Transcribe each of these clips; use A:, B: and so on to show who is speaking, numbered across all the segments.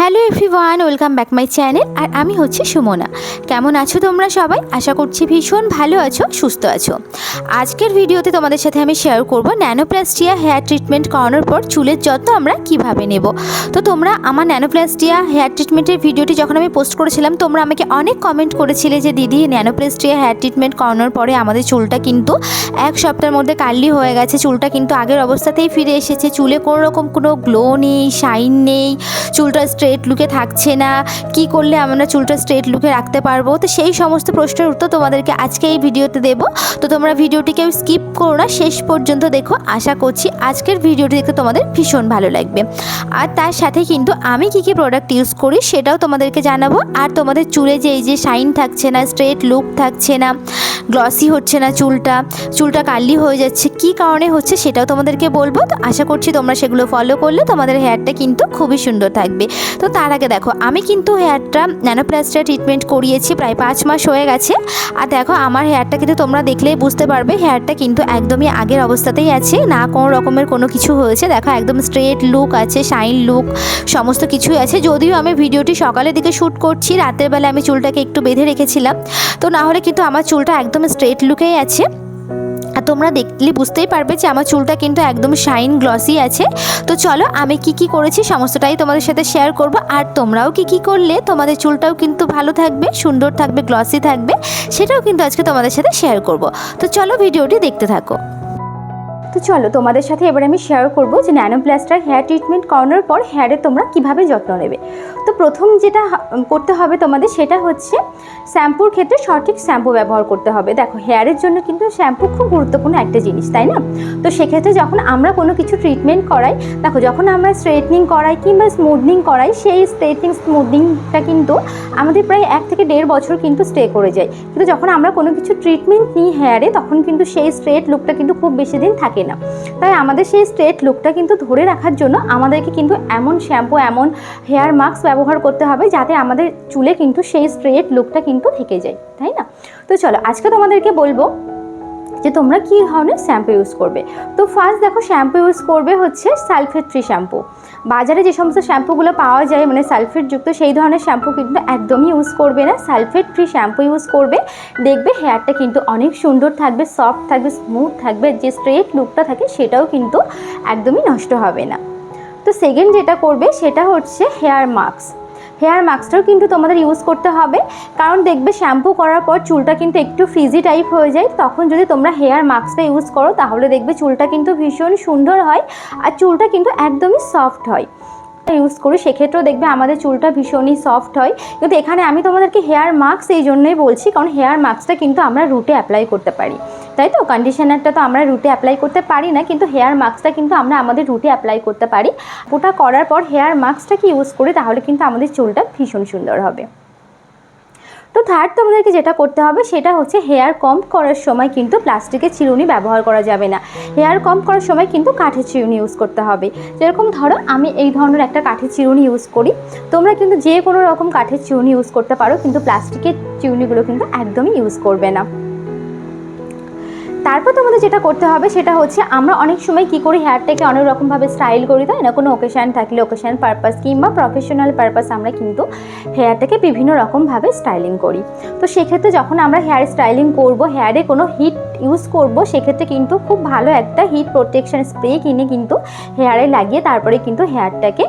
A: Hello everyone, welcome back my channel. আর আমি হচ্ছে সুমনা। কেমন আছো তোমরা সবাই? আশা করছি ভীষণ ভালো আছো, সুস্থ আছো। আজকের ভিডিওতে তোমাদের সাথে আমি শেয়ার করব ন্যানোপ্লাস্টিয়া হেয়ার ট্রিটমেন্ট করানোর পর চুলের যত্ন আমরা কীভাবে নেব। তো তোমরা আমার ন্যানোপ্লাস্টিয়া হেয়ার ট্রিটমেন্টের ভিডিওটি যখন আমি পোস্ট করেছিলাম, তোমরা আমাকে অনেক কমেন্ট করেছিলে যে, দিদি, ন্যানোপ্লাস্টিয়া হেয়ার ট্রিটমেন্ট করানোর পরে আমাদের চুলটা কিন্তু এক সপ্তাহের মধ্যে কার্লি হয়ে গেছে। চুলটা কিন্তু আগের অবস্থাতেই ফিরে এসেছে। চুলে কোনো রকম কোনো গ্লো নেই শাইন নেই। চুলটা স্ট্রেট লুকে থাকছে না। কি করলে আমরা চুলটা স্ট্রেট লুকে রাখতে পারব? তো সেই সমস্ত প্রশ্নের উত্তর তোমাদেরকে আজকে এই ভিডিওতে দেবো। তো তোমরা ভিডিওটিকে স্কিপ করো না, শেষ পর্যন্ত দেখো। আশা করছি আজকের ভিডিওটি দেখতে তোমাদের ভীষণ ভালো লাগবে। আর তার সাথে কিন্তু আমি কি কি প্রোডাক্ট ইউজ করি সেটাও তোমাদেরকে জানাব। আর তোমাদের চুলে যে এই যে শাইন থাকছে না স্ট্রেট লুক থাকছে না গ্লসি হচ্ছে না চুলটা চুলটা কার্লি হয়ে যাচ্ছে, কি কারণে হচ্ছে সেটাও তোমাদেরকে বলব। তো আশা করছি তোমরা সেগুলো ফলো করলে তোমাদের হেয়ারটা কিন্তু খুবই সুন্দর থাকবে। তো তার আগে দেখো, আমি কিন্তু হেয়ারটা ন্যানোপ্লাস্টার ট্রিটমেন্ট করিয়েছি প্রায় পাঁচ মাস হয়ে গেছে। আর দেখো, আমার হেয়ারটা কিন্তু তোমরা দেখলেই বুঝতে পারবে হেয়ারটা কিন্তু একদমই আগের অবস্থাতেই আছে, না কোনো রকমের কোনো কিছু হয়েছে। দেখো, একদম স্ট্রেট লুক আছে শাইন লুক সমস্ত কিছুই আছে। যদিও আমি ভিডিওটি সকালের দিকে শ্যুট করছি, রাতের বেলা আমি চুলটাকে একটু বেঁধে রেখেছিলাম। তো না হলে কিন্তু আমার চুলটা একদম স্ট্রেট লুকেই আছে। আর তোমরা দেখলে বুঝতেই পারবে যে আমার চুলটা কিন্তু একদম শাইন গ্লসি আছে। তো চলো আমি কি কি করেছি সমস্তটাই তোমাদের সাথে শেয়ার করব। আর তোমরাও কি কি করলে তোমাদের চুলটাও কিন্তু ভালো থাকবে, সুন্দর থাকবে গ্লসি থাকবে, সেটাও কিন্তু আজকে তোমাদের সাথে শেয়ার করব। তো চলো ভিডিওটি দেখতে থাকো। তো চলো, তোমাদের সাথে এবার আমি শেয়ার করব যে ন্যানোপ্লাস্টার হেয়ার ট্রিটমেন্ট করানোর পর হেয়ারে তোমরা কীভাবে যত্ন নেবে। তো প্রথম যেটা করতে হবে তোমাদের সেটা হচ্ছে শ্যাম্পুর ক্ষেত্রে সঠিক শ্যাম্পু ব্যবহার করতে হবে। দেখো হেয়ারের জন্য কিন্তু শ্যাম্পু খুব গুরুত্বপূর্ণ একটা জিনিস, তাই না? তো সেক্ষেত্রে যখন আমরা কোনো কিছু ট্রিটমেন্ট করাই, দেখো, যখন আমরা স্ট্রেটনিং করাই কিংবা স্মুথনিং করাই, সেই স্ট্রেটনিং স্মুথনিংটা কিন্তু আমাদের প্রায় এক থেকে দেড় বছর কিন্তু স্টে করে যায়। কিন্তু যখন আমরা কোনো কিছু ট্রিটমেন্ট নিই হেয়ারে তখন কিন্তু সেই স্ট্রেট লুকটা কিন্তু খুব বেশি দিন থাকে না। তাই আমাদের সেই স্ট্রেট লুকটা কিন্তু ধরে রাখার জন্য আমাদেরকে কিন্তু এমন শ্যাম্পু এমন হেয়ার মাস্ক ব্যবহার করতে হবে যাতে আমাদের চুলে কিন্তু সেই স্ট্রেট লুকটা কিন্তু থেকে যায়, তাই না? তো চলো, আজকে তোমাদেরকে বলব যে তোমরা কী ধরনের শ্যাম্পু ইউজ করবে? তো ফার্স্ট দেখো শ্যাম্পু ইউজ করবে হচ্ছে সালফেট ফ্রি শ্যাম্পু বাজারে যে সমস্ত শ্যাম্পুগুলো পাওয়া যায় মানে সালফেটযুক্ত সেই ধরনের শ্যাম্পু কিন্তু একদমই ইউজ করবে না। সালফেট ফ্রি শ্যাম্পু ইউজ করবে। দেখবে হেয়ারটা কিন্তু অনেক সুন্দর থাকবে সফট থাকবে স্মুথ থাকবে, যে স্ট্রেট লুকটা থাকে সেটাও কিন্তু একদমই নষ্ট হবে না। তো সেকেন্ড যেটা করবে, সেটা হচ্ছে হেয়ার মাস্ক হেয়ার মাস্কটাও কিন্তু তোমাদের ইউজ করতে হবে। কারণ দেখবে শ্যাম্পু করার পর চুলটা কিন্তু একটু ফ্রিজি টাইপ হয়ে যায়। তখন যদি তোমরা হেয়ার মাস্কটা ইউজ করো, তাহলে দেখবে চুলটা কিন্তু ভীষণ সুন্দর হয় আর চুলটা কিন্তু একদমই সফট হয়। ইউজ করি, সেক্ষেত্রেও দেখবে আমাদের চুলটা ভীষণই সফট হয়। কিন্তু এখানে আমি তোমাদেরকে হেয়ার মাস্ক এই জন্যই বলছি, কারণ হেয়ার মাস্কটা কিন্তু আমরা রুটে অ্যাপ্লাই করতে পারি। তাই তো? কন্ডিশনারটা তো আমরা রুটে অ্যাপ্লাই করতে পারি না, কিন্তু হেয়ার মাস্কটা কিন্তু আমরা আমাদের রুটে অ্যাপ্লাই করতে পারি। ওটা করার পর হেয়ার মাস্কটাকে ইউজ করি, তাহলে কিন্তু আমাদের চুলটা ভীষণ সুন্দর হবে। তো থার্ড তোমাদেরকে যেটা করতে হবে, সেটা হচ্ছে হেয়ার কম্প করার সময় কিন্তু প্লাস্টিকের চিরুনি ব্যবহার করা যাবে না। হেয়ার কম্প করার সময় কিন্তু কাঠের চিরুনি ইউজ করতে হবে। যেরকম ধরো, আমি এই ধরনের একটা কাঠের চিরুনি ইউজ করি। তোমরা কিন্তু যে কোনো রকম কাঠের চিরুনি ইউজ করতে পারো, কিন্তু প্লাস্টিকের চিরুনিগুলো কিন্তু একদমই ইউজ করবে না। তারপর তোমাদের যেটা করতে হবে সেটা হচ্ছে আমরা অনেক সময় কী করি হেয়ারটাকে অনেক রকমভাবে স্টাইল করি, তাই না? কোনো ওকেশান থাকলে ওকেশান পারপাস কিংবা প্রফেশনাল পারপাস আমরা কিন্তু হেয়ারটাকে বিভিন্ন রকমভাবে স্টাইলিং করি। তো সেক্ষেত্রে যখন আমরা হেয়ার স্টাইলিং করব হেয়ারে কোনো হিট ইউজ করব, সেক্ষেত্রে কিন্তু খুব ভালো একটা হিট প্রোটেকশান স্প্রে কিনে কিন্তু হেয়ারে লাগিয়ে তারপরে কিন্তু হেয়ারটাকে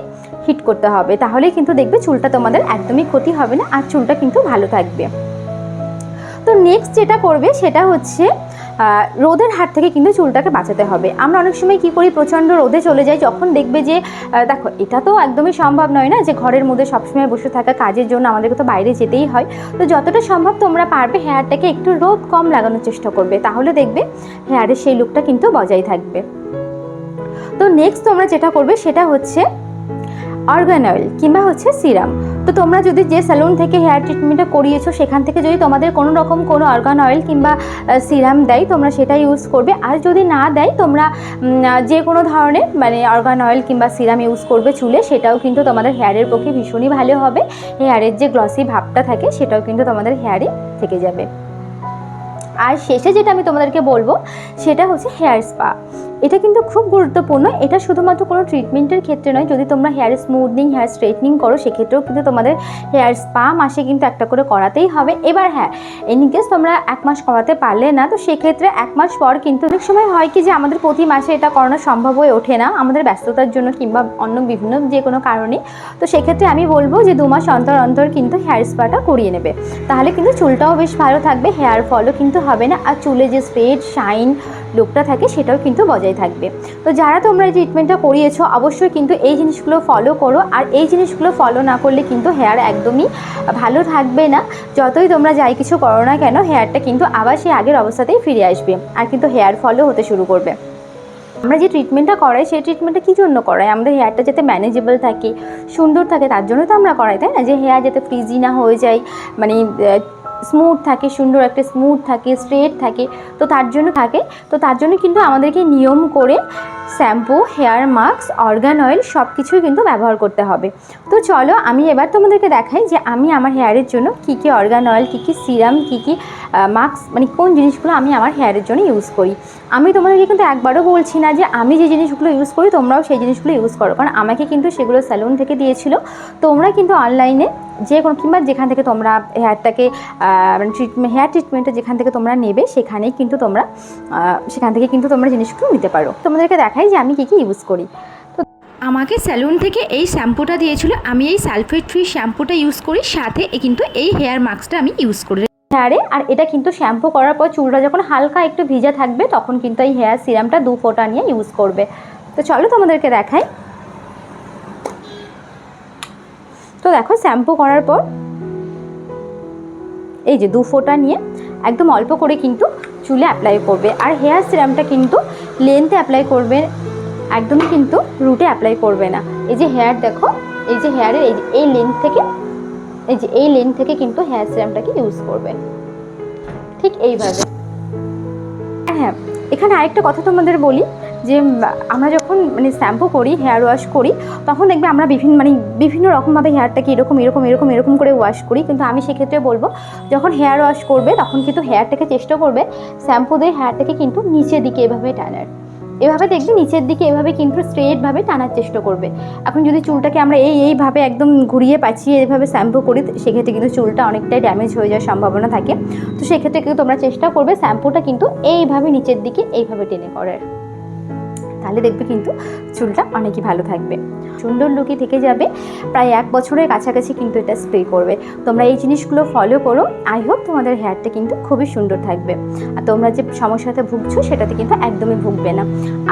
A: হিট করতে হবে। তাহলে কিন্তু দেখবে চুলটা তোমাদের একদমই ক্ষতি হবে না, আর চুলটা কিন্তু ভালো থাকবে। তো নেক্সট যেটা করবে সেটা হচ্ছে রোদের হাত থেকে কিন্তু চুলটাকে বাঁচাতে হবে। আমরা অনেক সময় কি করি, প্রচণ্ড রোদে চলে যাই, যখন দেখবে যে দেখো, এটা তো একদমই সম্ভব নয় না যে ঘরের মধ্যে সবসময় বসে থাকা কাজের জন্য আমাদেরকে তো বাইরে যেতেই হয়। তো যতটা সম্ভব তোমরা পারবে হেয়ারটাকে একটু রোদ কম লাগানোর চেষ্টা করবে, তাহলে দেখবে হেয়ারের সেই লুকটা কিন্তু বজায় থাকবে। তো নেক্সট তোমরা যেটা করবে, সেটা হচ্ছে অর্গান অয়েল কিংবা হচ্ছে সিরাম। তো তোমরা যদি যে স্যালুন থেকে হেয়ার ট্রিটমেন্টটা করিয়েছো, সেখান থেকে যদি তোমাদের কোনো রকম কোনো অর্গান অয়েল কিংবা সিরাম দেয়, তোমরা সেটা ইউজ করবে। আর যদি না দেয়, তোমরা যে কোনো ধরনের মানে অর্গান অয়েল কিংবা সিরাম ইউজ করবে চুলে, সেটাও কিন্তু তোমাদের হেয়ারের পক্ষে ভীষণই ভালো হবে। হেয়ারের যে গ্লসি ভাবটা থাকে, সেটাও কিন্তু তোমাদের হেয়ারে থেকে যাবে। আর শেষে যেটা আমি তোমাদেরকে বলব, সেটা হচ্ছে হেয়ার স্পা এটা কিন্তু খুব গুরুত্বপূর্ণ। এটা শুধুমাত্র কোনো ট্রিটমেন্টের ক্ষেত্রে নয়, যদি তোমরা হেয়ার স্মুথনিং হেয়ার স্ট্রেটনিং করো, সেক্ষেত্রেও কিন্তু তোমাদের হেয়ার স্পা মাসে কিন্তু একটা করে করাতেই হবে। এবার হ্যাঁ ইন কেস তোমরা এক মাস করাতে পারলে না, তো সেক্ষেত্রে এক মাস পর কিন্তু অনেক সময় হয় কি যে আমাদের প্রতি মাসে এটা করানো সম্ভব হয়ে ওঠে না, আমাদের ব্যস্ততার জন্য কিংবা অন্য বিভিন্ন যে কোনো কারণে। তো সেক্ষেত্রে আমি বলব যে দু মাস অন্তর অন্তর কিন্তু হেয়ার স্পাটা করিয়ে নেবে। তাহলে কিন্তু চুলটাও বেশ ভালো থাকবে হেয়ার ফলও কিন্তু হবে না আর চুলে যে স্ট্রেট শাইন লুকটা থাকে সেটাও কিন্তু বজায় থাকবে। তো যারা তোমরা এই ট্রিটমেন্টটা করিয়েছো, অবশ্যই কিন্তু এই জিনিসগুলো ফলো করো আর এই জিনিসগুলো ফলো না করলে কিন্তু হেয়ার একদমই ভালো থাকবে না। যতই তোমরা যাই কিছু করো না কেন হেয়ারটা কিন্তু আবার সেই আগের অবস্থাতেই ফিরে আসবে আর কিন্তু হেয়ার ফলও হতে শুরু করবে। আমরা যে ট্রিটমেন্টটা করাই, সেই ট্রিটমেন্টটা কী জন্য করাই? আমাদের হেয়ারটা যাতে ম্যানেজেবল থাকে, সুন্দর থাকে, তার জন্য তো আমরা করাই, তাই না? যে হেয়ার যাতে ফ্রিজি না হয়ে যায় মানে স্মুথ থাকে, সুন্দর একটা স্মুথ থাকে স্ট্রেট থাকে, তো তার জন্য থাকে। তো তার জন্য কিন্তু আমাদেরকে নিয়ম করে shampoo hair mask argan oil সব কিছুই কিন্তু ব্যবহার করতে হবে। তো চলো আমি এবার তোমাদেরকে দেখাই যে আমি আমার হেয়ারের জন্য কী কী অর্গান অয়েল কী কী সিরাম কী কী মাস্ক মানে কোন জিনিসগুলো আমি আমার হেয়ারের জন্য ইউজ করি। আমি তোমাদেরকে কিন্তু একবারও বলছি না যে আমি যে জিনিসগুলো ইউজ করি, তোমরাও সেই জিনিসগুলো ইউজ করো। কারণ আমাকে কিন্তু সেগুলো স্যালুন থেকে দিয়েছিল। তোমরা কিন্তু অনলাইনে যে কোনো কিংবা যেখান থেকে তোমরা হেয়ারটাকে মানে ট্রিটমেন্ট হেয়ার ট্রিটমেন্টটা যেখান থেকে তোমরা নেবে সেখানেই কিন্তু তোমরা সেখান থেকে কিন্তু তোমরা জিনিসগুলো নিতে পারো। তোমাদেরকে দেখাই যে আমি কী কী ইউজ করি। তো আমাকে স্যালুন থেকে এই শ্যাম্পুটা দিয়েছিল। আমি এই সালফেট ফ্রি শ্যাম্পুটা ইউজ করি। সাথে কিন্তু এই হেয়ার মাস্কটা আমি ইউজ করি। হেয়ারে আর এটা কিন্তু শ্যাম্পু করার পর চুলটা যখন হালকা একটু ভিজা থাকবে তখন কিন্তু এই হেয়ার সিরামটা দু ফোঁটা নিয়ে ইউজ করবে। তো চলো তোমাদেরকে দেখাই। তো দেখো শ্যাম্পু করার পর এই যে দু ফোঁটা নিয়ে একদম অল্প করে কিন্তু চুলে অ্যাপ্লাই করবে। আর হেয়ার সিরামটা কিন্তু লেন্থে অ্যাপ্লাই করবে, একদমই কিন্তু রুটে অ্যাপ্লাই করবে না। এই যে হেয়ার দেখো, এই যে হেয়ারের এই এই লেন্থ থেকে, এই যে এই লেন্থ থেকে কিন্তু হেয়ার সিরামটাকে ইউজ করবে। ঠিক এইভাবে। হ্যাঁ এখানে আরেকটা কথা তোমাদের বলি যে, আমরা যখন মানে শ্যাম্পু করি হেয়ার ওয়াশ করি, তখন দেখবে আমরা বিভিন্ন মানে বিভিন্ন রকমভাবে হেয়ারটাকে এরকম এরকম এরকম এরকম করে ওয়াশ করি। কিন্তু আমি সেক্ষেত্রে বলব, যখন হেয়ার ওয়াশ করবে, তখন কিন্তু হেয়ারটাকে চেষ্টা করবে, শ্যাম্পু দিয়ে হেয়ারটাকে কিন্তু নিচের দিকে এভাবে টানার। এভাবে দেখবে নিচের দিকে এভাবে কিন্তু স্ট্রেটভাবে টানার চেষ্টা করবে। এখন যদি চুলটাকে আমরা এই, এইভাবে একদম ঘুরিয়ে পাচিয়ে এভাবে শ্যাম্পু করি, সেক্ষেত্রে কিন্তু চুলটা অনেকটাই ড্যামেজ হয়ে যাওয়ার সম্ভাবনা থাকে। তো সেক্ষেত্রে কিন্তু তোমরা চেষ্টা করবে শ্যাম্পুটা কিন্তু এইভাবে নিচের দিকে এইভাবে টেনে করার তাহলে দেখবে কিন্তু চুলটা অনেকই ভালো থাকবে। সুন্দর লুকি থেকে যাবে, প্রায় এক বছরের কাছাকাছি কিন্তু এটা স্প্রে করবে। তোমরা এই জিনিসগুলো ফলো করো আই হোপ তোমাদের হেয়ারটা কিন্তু খুবই সুন্দর থাকবে। আর তোমরা যে সমস্যাতে ভুগছো সেটাতে কিন্তু একদমই ভুগবে না।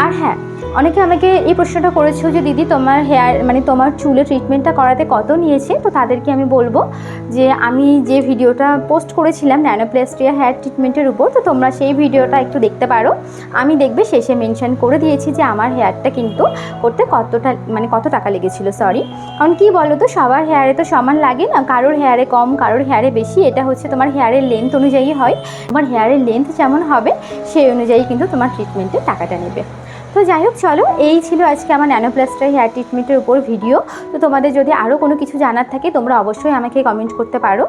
A: আর হ্যাঁ অনেকে আমাকে এই প্রশ্নটা করেছ যে, দিদি, তোমার হেয়ার মানে তোমার চুলে ট্রিটমেন্টটা করাতে কত নিয়েছে? তো তাদেরকে আমি বলব যে, আমি যে ভিডিওটা পোস্ট করেছিলাম ন্যানোপ্লাস্টিয়া হেয়ার ট্রিটমেন্টের উপর, তো তোমরা সেই ভিডিওটা একটু দেখতে পারো। আমি দেখবে শেষে মেনশন করে দিয়েছি যে আমার হেয়ারটা কিন্তু করতে কতটা মানে কত টাকা লেগেছিল সরি কারণ কি বলো তো সবার হেয়ারে তো সমান লাগে না, কারোর হেয়ারে কম, কারোর হেয়ারে বেশি, এটা হচ্ছে তোমার হেয়ারের লেন্থ অনুযায়ী হয়। তোমার হেয়ারের লেন্থ যেমন হবে, সেই অনুযায়ী কিন্তু তোমার ট্রিটমেন্টের টাকাটা নেবে। তো যাই হোক, চলো, এই ছিল আজকে আমার ন্যানোপ্লাস্টার হেয়ার ট্রিটমেন্টের উপর ভিডিও। তো তোমাদের যদি আরও কোনো কিছু জানার থাকে, তোমরা অবশ্যই আমাকে কমেন্ট করতে পারো।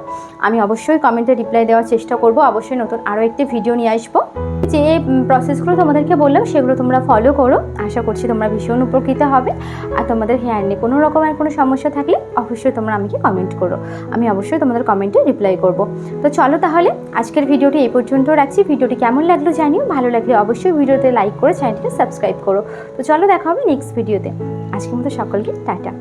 A: আমি অবশ্যই কমেন্টে রিপ্লাই দেওয়ার চেষ্টা করব। অবশ্যই নতুন আরও একটি ভিডিও নিয়ে আসব। যে প্রসেসগুলো তোমাদেরকে বললাম, সেগুলো তোমরা ফলো করো। আশা করছি তোমরা ভীষণ উপকৃত হবে। আর তোমাদের হেয়ার নিয়ে কোনো রকমের কোনো সমস্যা থাকলে অবশ্যই তোমরা আমাকে কমেন্ট করো। আমি অবশ্যই তোমাদের কমেন্টে রিপ্লাই করব। তো চলো তাহলে, আজকের ভিডিওটি এই পর্যন্ত রাখছি। ভিডিওটি কেমন লাগল জানিও। ভালো লাগলে অবশ্যই ভিডিওতে লাইক করে চ্যানেলটিকে সাবস্ক্রাইব করো। তো চলো দেখা হবে নেক্সট ভিডিওতে আজকের মতো সকলকে টাটা।